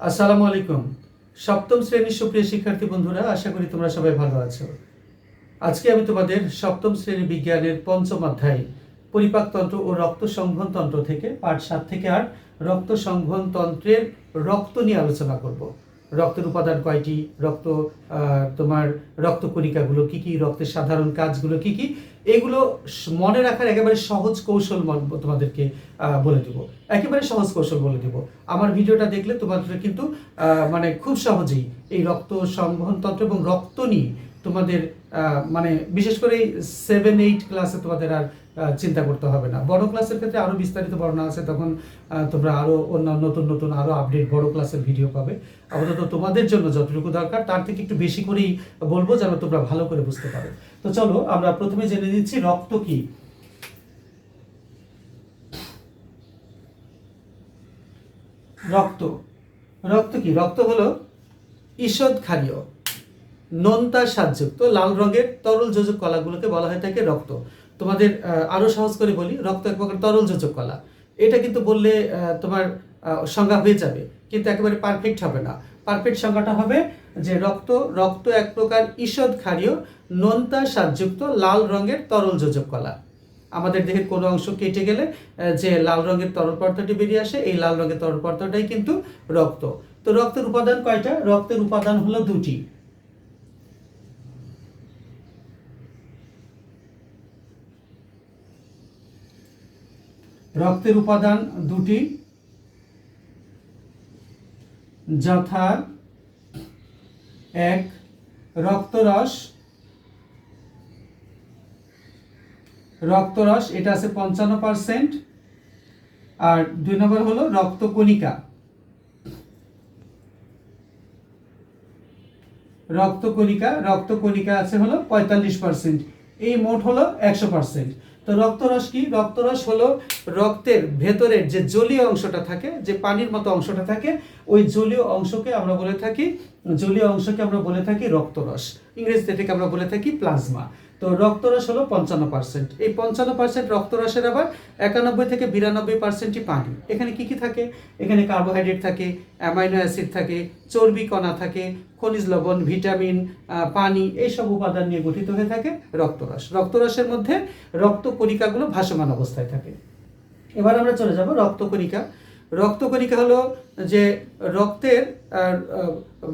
আসসালামু আলাইকুম। সপ্তম শ্রেণির সুপ্রিয় শিক্ষার্থী বন্ধুরা, আশা করি তোমরা সবাই ভালো আছো। আজকে আমি তোমাদের সপ্তম শ্রেণি বিজ্ঞানের পঞ্চম অধ্যায় পরিপাকতন্ত্র ও রক্ত সংঘন তন্ত্র থেকে পাঠ সাত থেকে আট রক্ত সংঘন তন্ত্রের রক্ত নিয়ে আলোচনা করব। রক্তের উপাদান কয়টি? রক্ত তোমার রক্ত কণিকাগুলো কি কি? রক্তের সাধারণ কাজগুলো কি কি? এগুলো মনে রাখার একেবারে সহজ কৌশল তোমাদেরকে বলে দেবো। একেবারে সহজ কৌশল বলে দেবো। আমার ভিডিওটা দেখলে তোমাদের কিন্তু মানে খুব সহজেই এই রক্ত সংবহন তন্ত্র এবং রক্ত নিয়ে তোমাদের মানে বিশেষ করে সেভেন এইট ক্লাসে তোমাদের আর চিন্তা করতে হবে না। বড় ক্লাসের ক্ষেত্রে আরও বিস্তারিত বর্ণনা আছে, তখন তোমরা আরও অন্যান্য নতুন নতুন আরও আপডেট বড় ক্লাসের ভিডিও পাবে। আপাতত তোমাদের জন্য যতটুকু দরকার, তার থেকে একটু বেশি করেই বলব, যেন তোমরা ভালো করে বুঝতে পারো। তো চলো, আমরা প্রথমে জেনে নিচ্ছি রক্ত কি। রক্ত। রক্ত কি? রক্ত হলো ঈষৎ ক্ষারীয়। নোনতা স্বাদযুক্ত লাল রঙের তরল যোজক কলাগুলোকে বলা হয়ে থাকে রক্ত। তোমাদের আহ, আরও সহজ করে বলি রক্ত এক প্রকার তরল যোজক কলা। এটা কিন্তু বললে তোমার সংজ্ঞা হয়ে যাবে কিন্তু একেবারে পারফেক্ট হবে না। পারফেক্ট সংজ্ঞাটা হবে যে রক্ত রক্ত এক প্রকার ঈষৎ ক্ষারীয় নোনতা স্বাদযুক্ত লাল রঙের তরল যোজক কলা। আমাদের দেহের কোনো অংশ কেটে গেলে যে লাল রঙের তরল পদার্থটি বেরিয়ে আসে এই লাল রঙের তরল পদার্থটাই কিন্তু রক্ত। তো রক্তের উপাদান কয়টা? রক্তের উপাদান হলো দুটি। রক্তের উপাদান দুটি যথা এক রক্তরস রক্তরস এটা আছে পঞ্চান্ন পার্সেন্ট আর দুই নম্বর হলো রক্তকণিকা। রক্তকণিকা রক্তকণিকা আছে হলো পঁয়তাল্লিশ পার্সেন্ট এই মোট হলো একশো পার্সেন্ট তো রক্তরস কি? রক্তরস হলো রক্তের ভেতরের যে জলীয় অংশটা থাকে, যে পানির মতো অংশটা থাকে, ওই জলীয় অংশকে আমরা বলে থাকি, জলীয় অংশকে আমরা বলে থাকি রক্তরস। ইংরেজিতে এটাকে আমরা বলে থাকি প্লাজমা। তো রক্তরস হলো পঞ্চান্ন পার্সেন্ট এই পঞ্চান্ন পার্সেন্ট রক্তরসের আবার একানব্বই থেকে বিরানব্বই পার্সেন্টই পানি। এখানে কি কি থাকে? এখানে কার্বোহাইড্রেট থাকে অ্যামাইনো অ্যাসিড থাকে, চর্বি কণা থাকে, খনিজ লবণ ভিটামিন পানি এইসব উপাদান নিয়ে গঠিত হয়ে থাকে রক্তরস। রক্তরসের মধ্যে রক্ত কণিকাগুলো ভাসমান অবস্থায় থাকে। এবার আমরা চলে যাব রক্তকণিকা। রক্তকণিকা হলো যে রক্তের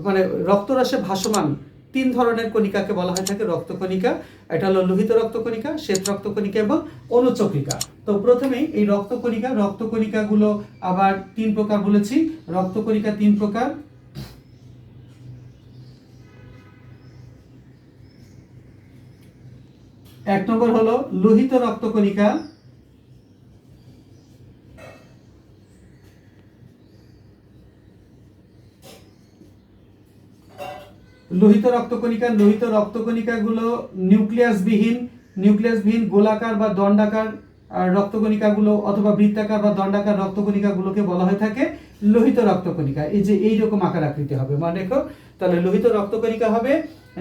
মানে রক্তরসে ভাসমান তিন ধরনের কণিকাকে বলা হয়ে থাকে, রক্তকণিকা, এটা হলো লোহিত রক্তকণিকা, শ্বেত রক্তকণিকা এবং অনুচক্রিকা। তো প্রথমেই এই রক্তকণিকা, রক্তকণিকাগুলো আবার তিন প্রকার বলেছি। রক্তকণিকা তিন প্রকার। এক নম্বর হলো লোহিত রক্তকণিকা লোহিত রক্তকণিকা, লোহিত রক্তকণিকাগুলো নিউক্লিয়াসবিহীন নিউক্লিয়াসবিহীন গোলাকার বা দণ্ডাকার রক্তকণিকাগুলো অথবা বৃত্তাকার বা দণ্ডাকার রক্তকণিকাগুলোকে বলা হয়ে থাকে। লোহিত রক্তকণিকা, এই যে এই রকম আকার আকৃতি হবে মানে রেখো। তাহলে লোহিত রক্তকণিকা হবে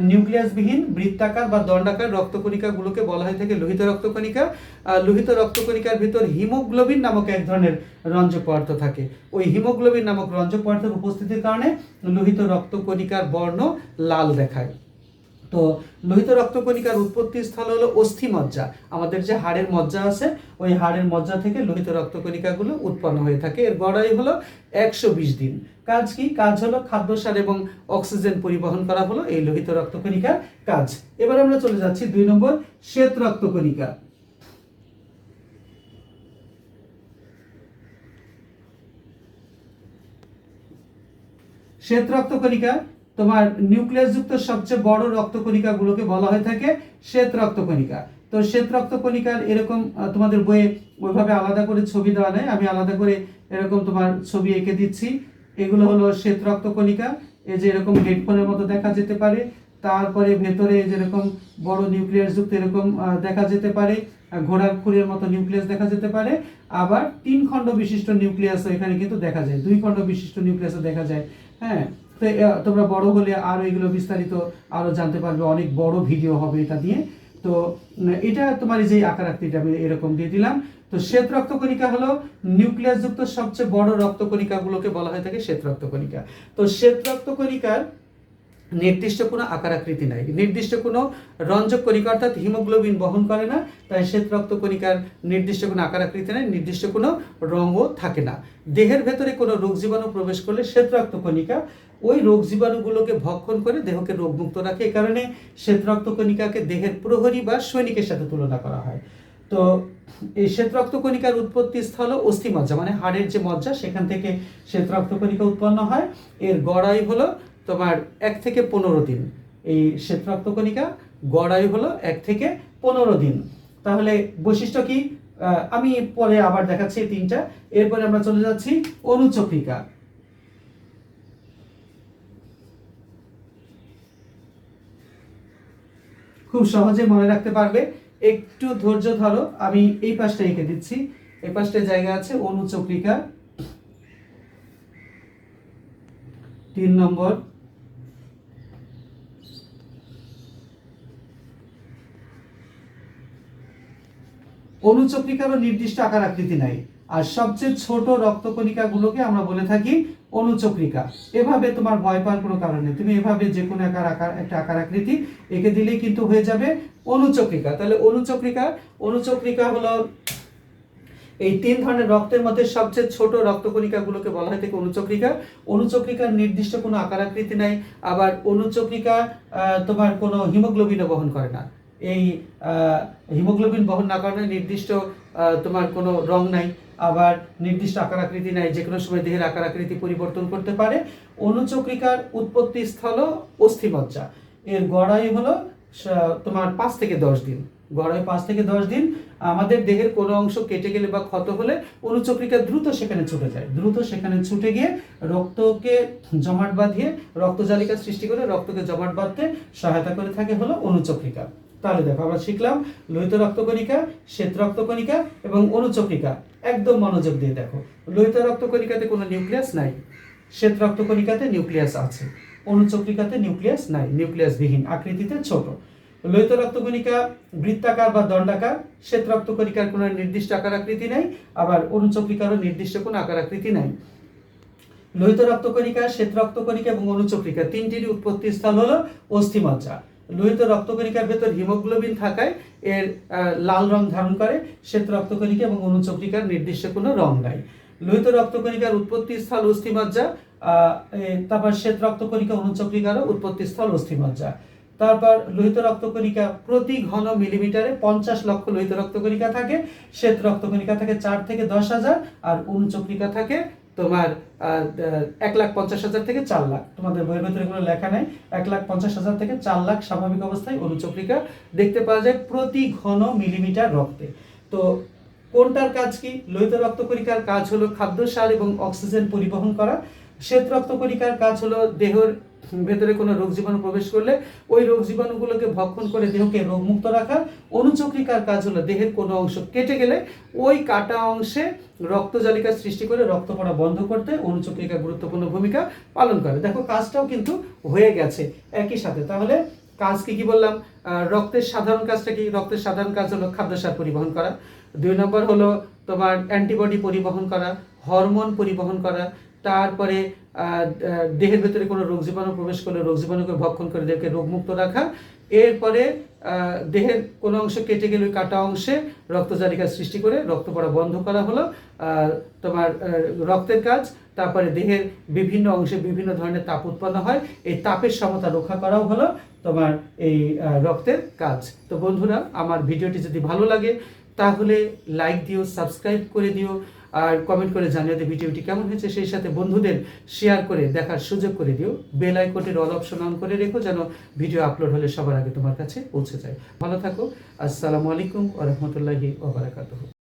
নিউক্লিয়াসবিহীন বৃত্তাকার বা দণ্ডাকার রক্তকণিকাগুলোকে বলা হয়ে থাকে লোহিত রক্তকণিকা। আর লোহিত রক্তকণিকার ভিতর হিমোগ্লোবিন নামক এক ধরনের রঞ্জক পদার্থ থাকে। ওই হিমোগ্লোবিন নামক রঞ্জক পদার্থের উপস্থিতির কারণে লোহিত রক্তকণিকার বর্ণ লাল দেখায়। তো লোহিত রক্তকণিকার উৎপত্তি স্থল হলো অস্থি মজ্জা। আমাদের যে হাড়ের মজ্জা আছে, ওই হাড়ের মজ্জা থেকে লোহিত রক্তকণিকাগুলো উৎপন্ন হয়ে থাকে। এর গড়াই হলো একশো বিশ দিন। কাজ কি? কাজ হলো খাদ্যসার এবং অক্সিজেন পরিবহন করা হলো এই লোহিত রক্তকণিকার কাজ। এবার আমরা চলে যাচ্ছি দুই নম্বর শ্বেত রক্তকণিকা। শ্বেত রক্তকণিকা তোমার নিউক্লিয়াসযুক্ত সবচেয়ে বড় রক্তকণিকাগুলোকে বলা হয়ে থাকে শ্বেত রক্তকণিকা। তো শ্বেত রক্তকণিকার এরকম তোমাদের বইয়ে ওইভাবে আলাদা করে ছবি দেওয়া নেই, আমি আলাদা করে এরকম তোমার ছবি এঁকে দিচ্ছি। এগুলো হলো শ্বেত রক্তকণিকা, এই যে এরকম হেডফোনের মতো দেখা যেতে পারে, তারপরে ভেতরে যেরকম বড় নিউক্লিয়াস যুক্ত এরকম দেখা যেতে পারে ঘোড়ার খুরের মতো নিউক্লিয়াস দেখা যেতে পারে। আবার তিন খণ্ড বিশিষ্ট নিউক্লিয়াসও এখানে কিন্তু দেখা যায়, দুই খণ্ড বিশিষ্ট নিউক্লিয়াসও দেখা যায় হ্যাঁ? তো তোমরা বড় হলে আরও এগুলো বিস্তারিত আরও জানতে পারবে, অনেক বড় ভিডিও হবে এটা দিয়ে। তো এটা তোমার যে আকার আকৃতিটা আমি এরকম দিয়ে দিলাম। তো তো, শ্বেত রক্তকণিকা হলো নিউক্লিয়াসযুক্ত সবচেয়ে বড় রক্তকণিকাগুলোকে বলা হয়ে থাকে শ্বেত রক্তকণিকা। তো, শ্বেত রক্তকণিকার নির্দিষ্ট কোনো আকার আকৃতি নাই। নির্দিষ্ট কোনো রঞ্জক কণিকা অর্থাৎ হিমোগ্লোবিন বহন করে না, তাই শ্বেত রক্ত কণিকার নির্দিষ্ট কোনো আকার আকৃতি নাই, নির্দিষ্ট কোনো রঙও থাকে না। দেহের ভেতরে কোনো রোগ জীবাণু প্রবেশ করলে শ্বেত রক্ত কণিকা ওই রোগ জীবাণুগুলোকে ভক্ষণ করে দেহকে রোগমুক্ত রাখে। এ কারণে শ্বেত রক্ত কণিকাকে দেহের প্রহরী বা সৈনিকের সাথে তুলনা করা হয়। তো এই শ্বেত রক্ত কণিকার উৎপত্তি স্থল অস্থিমজ্জা মানে হাড়ের যে মজ্জা, সেখান থেকে শ্বেত রক্ত কণিকা উৎপন্ন হয়। এর গড়াই হলো তোমার এক থেকে পনেরো দিন। এই শ্বেত রক্ত কণিকা গড়াই হলো এক থেকে পনেরো দিন। তাহলে বৈশিষ্ট্য কি? আমি পরে আবার দেখাচ্ছি তিনটা। এরপরে আমরা চলে যাচ্ছি অনুচক্রিকা। খুব সহজে মনে রাখতে পারবে। একটু ধৈর্য ধরো, আমি এই পাশটা এঁকে দিচ্ছি। এই পাশটায় জায়গা আছে অনুচক্রিকা। তিন নম্বর। অনুচক্রিকারও নির্দিষ্ট আকার আকৃতি নাই। আর সবচেয়ে ছোট রক্তকণিকাগুলোকে আমরা বলে থাকি অনুচক্রিকা। এভাবে তোমার ভয় পাওয়ার কোনো কারণ তুমি এভাবে যে কোনো আকার আকার, একটা আকার আকৃতি এঁকে দিলেই কিন্তু হয়ে যাবে অনুচক্রিকা। তাহলে অনুচক্রিকা অনুচক্রিকা হলো এই তিন ধরনের রক্তের মধ্যে সবচেয়ে ছোট রক্তকণিকাগুলোকে বলা হয় থেকে অনুচক্রিকা। অনুচক্রিকার নির্দিষ্ট কোনো আকার আকৃতি নাই। আবার অনুচক্রিকা তোমার কোনো হিমোগ্লোবিনও বহন করে না। এই হিমোগ্লোবিন বহন না কারণে নির্দিষ্ট তোমার কোনো রং নাই, আবার নির্দিষ্ট আকার আকৃতি নাই, যে কোনো সময় দেহের আকার আকৃতি পরিবর্তন করতে পারে। অনুচক্রিকার উৎপত্তি স্থল অস্থিমজ্জা। এর গড়াই হলো তোমার পাঁচ থেকে দশ দিন। গড়াই পাঁচ থেকে দশ দিন, আমাদের দেহের কোনো অংশ কেটে গেলে বা ক্ষত হলে অনুচক্রিকা দ্রুত সেখানে ছুটে যায়। দ্রুত সেখানে ছুটে গিয়ে রক্তকে জমাট বাঁধিয়ে রক্তজালিকা সৃষ্টি করে রক্তকে জমাট বাঁধতে সহায়তা করে থাকে হলো অনুচক্রিকা। তাহলে দেখো আমরা শিখলাম লোহিত রক্তকণিকা, শ্বেত রক্তকণিকা এবং অনুচক্রিকা। একদম মনোযোগ দিয়ে দেখো। লোহিত রক্তকণিকাতে কোনো নিউক্লিয়াস নাই। শ্বেত রক্তকণিকাতে নিউক্লিয়াস আছে। অনুচক্রিকাতে নিউক্লিয়াস নাই। নিউক্লিয়াসবিহীন, আকৃতিতে ছোট। লোহিত রক্তকণিকা বৃত্তাকার বা দণ্ডাকার। শ্বেত রক্তকণিকার কোনো নির্দিষ্ট আকার আকৃতি নাই। আবার অনুচক্রিকারও নির্দিষ্ট কোনো আকার আকৃতি নাই। লোহিত রক্তকণিকা, শ্বেত রক্তকণিকা এবং অনুচক্রিকা তিনটিরই উৎপত্তি স্থল হলো অস্থিমজ্জা। লোহিত রক্তকণিকার ভেতর হিমোগ্লোবিন থাকায় এর লাল রং ধারণ করে, শ্বেত রক্তকণিকা এবং অনুচক্রিকার নির্দিষ্ট কোনো রং নাই। লোহিত রক্তকণিকার উৎপত্তি স্থল অস্থিমজ্জা তারপর শ্বেত রক্তকণিকা, অনুচক্রিকারও উৎপত্তি স্থল অস্থিমজ্জা। তারপর লোহিত রক্তকণিকা প্রতি ঘন মিলিমিটারে পঞ্চাশ লক্ষ লোহিত রক্তকণিকা থাকে, শ্বেত রক্তকণিকা থাকে চার থেকে দশ হাজার, আর অনুচক্রিকা থাকে তোমার এক লাখ পঞ্চাশ হাজার থেকে চার লাখ। তোমাদের বইয়ের ভেতরে কোনো লেখা নেই। এক লাখ পঞ্চাশ হাজার থেকে চার লাখ স্বাভাবিক অবস্থায় অনুচক্রিকা দেখতে পাওয়া যায় প্রতি ঘন মিলিমিটার রক্তে। তো কোনটার কাজ কি? লোহিত রক্তকরিকার কাজ হলো খাদ্য, সার এবং অক্সিজেন পরিবহন করা। শ্বেত রক্তকরিকার কাজ হলো দেহের ভেতরে কোনো রোগ জীবাণু প্রবেশ করলে ওই রোগ জীবাণুগুলোকে ভক্ষণ করে দেহকে রোগমুক্ত রাখা, অনুচক্রিকার কাজ হলো দেহের কোনো অংশ কেটে গেলে ওই কাটা অংশে রক্তজালিকা সৃষ্টি করে রক্ত পড়া বন্ধ করতে অনুচক্রিকা গুরুত্বপূর্ণ ভূমিকা পালন করে। দেখো, কাজটাও কিন্তু হয়ে গেছে একই সাথে। তাহলে কাজ কি বললাম? রক্তের সাধারণ কাজটা কি? রক্তের সাধারণ কাজ হলো খাদ্যসার পরিবহন করা। দুই নম্বর হলো তোমার অ্যান্টিবডি পরিবহন করা, হরমোন পরিবহন করা তারপরে দেহের ভেতরে কোনো রোগ জীবাণু প্রবেশ করলে রোগ জীবাণুকে ভক্ষণ করে দেহকে রোগমুক্ত রাখা। এরপরে দেহের কোনো অংশ কেটে গেলে কাটা অংশে রক্তজালিকা সৃষ্টি করে রক্ত পড়া বন্ধ করা হলো। তোমার রক্তের কাজ। তারপরে দেহের বিভিন্ন অংশে বিভিন্ন ধরনের তাপ উৎপন্ন হয়। এই তাপের সমতা রক্ষা করাও হলো তোমার এই রক্তের কাজ। তো বন্ধুরা, আমার ভিডিওটি যদি ভালো লাগে, তাহলে লাইক দিও সাবস্ক্রাইব করে দিও। আর কমেন্ট করে জানিয়ে দিও ভিডিওটি কেমন হয়েছে। সেই সাথে বন্ধুদের শেয়ার করে দেখার সুযোগ করে দিও। বেল আইকনের অল অপশন অন করে রেখো যেন ভিডিও আপলোড হলে সবার আগে তোমার কাছে পৌঁছে যায়। ভালো থাকো। আসসালামু আলাইকুম ওয়া রাহমাতুল্লাহি ওয়া বারাকাতুহু।